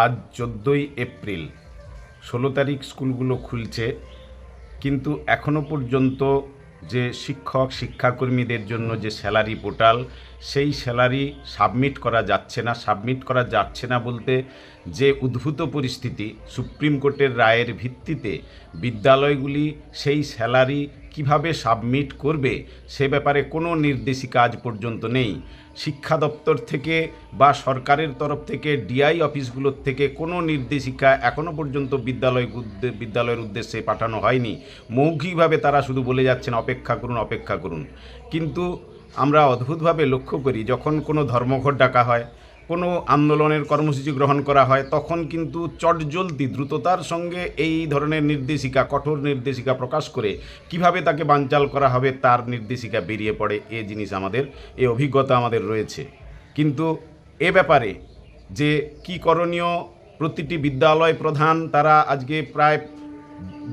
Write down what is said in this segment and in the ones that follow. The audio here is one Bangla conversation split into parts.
আজ চোদ্দোই এপ্রিল। ষোলো তারিখ স্কুলগুলো খুলছে, কিন্তু এখনও পর্যন্ত যে শিক্ষক, শিক্ষাকর্মীদের জন্য যে স্যালারি পোর্টাল, সেই স্যালারি সাবমিট করা যাচ্ছে না। সাবমিট করা যাচ্ছে না বলতে যে উদ্ভূত পরিস্থিতি, সুপ্রিম কোর্টের রায়ের ভিত্তিতে বিদ্যালয়গুলি সেই স্যালারি কীভাবে সাবমিট করবে সে ব্যাপারে কোনো নির্দেশিকা আজ পর্যন্ত নেই। শিক্ষা দপ্তর থেকে বা সরকারের তরফ থেকে, ডিআই অফিসগুলোর থেকে কোনো নির্দেশিকা এখনও পর্যন্ত বিদ্যালয় বিদ্যালয়ের উদ্দেশ্যে পাঠানো হয়নি। মৌখিকভাবে তারা শুধু বলে যাচ্ছেন, অপেক্ষা করুন অপেক্ষা করুন। কিন্তু আমরা অদ্ভুতভাবে লক্ষ্য করি, যখন কোনো ধর্মঘট ডাকা হয় কোনো আন্দোলনের কর্মসূচি গ্রহণ করা হয়, তখন কিন্তু চটজলদি দ্রুততার সঙ্গে এই ধরনের নির্দেশিকা, কঠোর নির্দেশিকা প্রকাশ করে কীভাবে তাকে বানচাল করা হবে তার নির্দেশিকা বেরিয়ে পড়ে, এ জিনিস আমাদের এই অভিজ্ঞতা আমাদের রয়েছে। কিন্তু এ ব্যাপারে যে কি করণীয়, প্রতিটি বিদ্যালয় প্রধান তারা আজকে প্রায়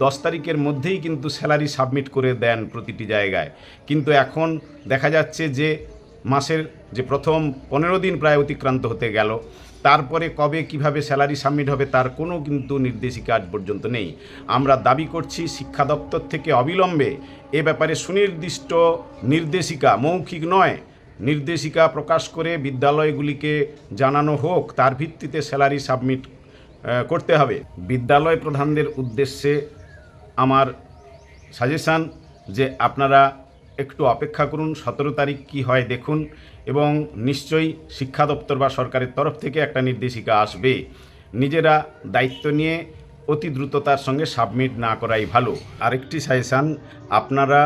দশ তারিখের মধ্যেই কিন্তু স্যালারি সাবমিট করে দেন প্রতিটি জায়গায়। কিন্তু এখন দেখা যাচ্ছে যে মাসের যে প্রথম পনেরো দিন প্রায় অতিক্রান্ত হতে গেল। তারপরে কবে কীভাবে স্যালারি সাবমিট হবে তার কোনো কিন্তু নির্দেশিকা আজ পর্যন্ত নেই। আমরা দাবি করছি শিক্ষা দপ্তর থেকে অবিলম্বে এ ব্যাপারে সুনির্দিষ্ট নির্দেশিকা, মৌখিক নয়, নির্দেশিকা প্রকাশ করে বিদ্যালয়গুলিকে জানানো হোক, তার ভিত্তিতে স্যালারি সাবমিট করতে হবে। বিদ্যালয় প্রধানদের উদ্দেশ্যে আমার সাজেশান যে আপনারা একটু অপেক্ষা করুন, সতেরো তারিখ কি হয় দেখুন এবং নিশ্চয়ই শিক্ষা দপ্তর বা সরকারের তরফ থেকে একটা নির্দেশিকা আসবে। নিজেরা দায়িত্ব নিয়ে অতি দ্রুততার সঙ্গে সাবমিট না করাই ভালো। আরেকটি সাজেশান, আপনারা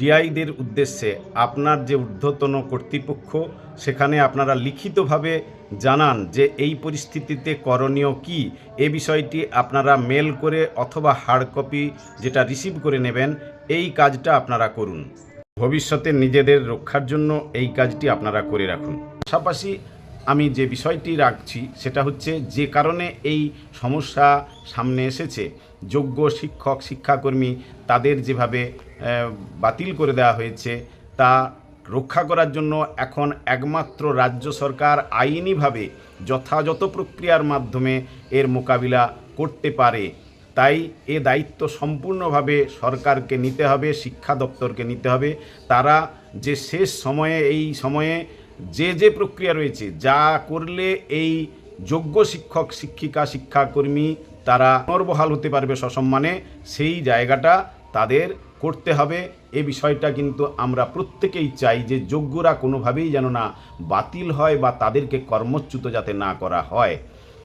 ডিআইদের উদ্দেশ্যে আপনার যে ঊর্ধ্বতন কর্তৃপক্ষ, সেখানে আপনারা লিখিতভাবে জানান যে এই পরিস্থিতিতে করণীয় কি। এ বিষয়টি আপনারা মেল করে অথবা হার্ড কপি যেটা রিসিভ করে নেবেন, এই কাজটা আপনারা করুন। ভবিষ্যতে নিজেদের রক্ষার জন্য এই কাজটি আপনারা করে রাখুন। পাশাপাশি আমি যে বিষয়টি রাখছি, সেটা হচ্ছে যে কারণে এই সমস্যা সামনে এসেছে, যোগ্য শিক্ষক, শিক্ষাকর্মী তাদের যেভাবে বাতিল করে দেওয়া হয়েছে, তা রক্ষা করার জন্য এখন একমাত্র রাজ্য সরকার আইনিভাবে যথাযথ প্রক্রিয়ার মাধ্যমে এর মোকাবিলা করতে পারে। তাই এ দায়িত্ব সম্পূর্ণভাবে সরকারকে নিতে হবে, শিক্ষা দপ্তরকে নিতে হবে। তারা যে শেষ সময়ে, এই সময়ে যে যে প্রক্রিয়া রয়েছে, যা করলে এই যোগ্য শিক্ষক, শিক্ষিকা, শিক্ষাকর্মী তারা পুনর্বহাল হতে পারবে সসম্মানে, সেই জায়গাটা তাদের করতে হবে। এ বিষয়টা কিন্তু আমরা প্রত্যেকেই চাই যে যোগ্যরা কোনোভাবেই যেন না বাতিল হয় বা তাদেরকে কর্মচ্যুত যাতে না করা হয়।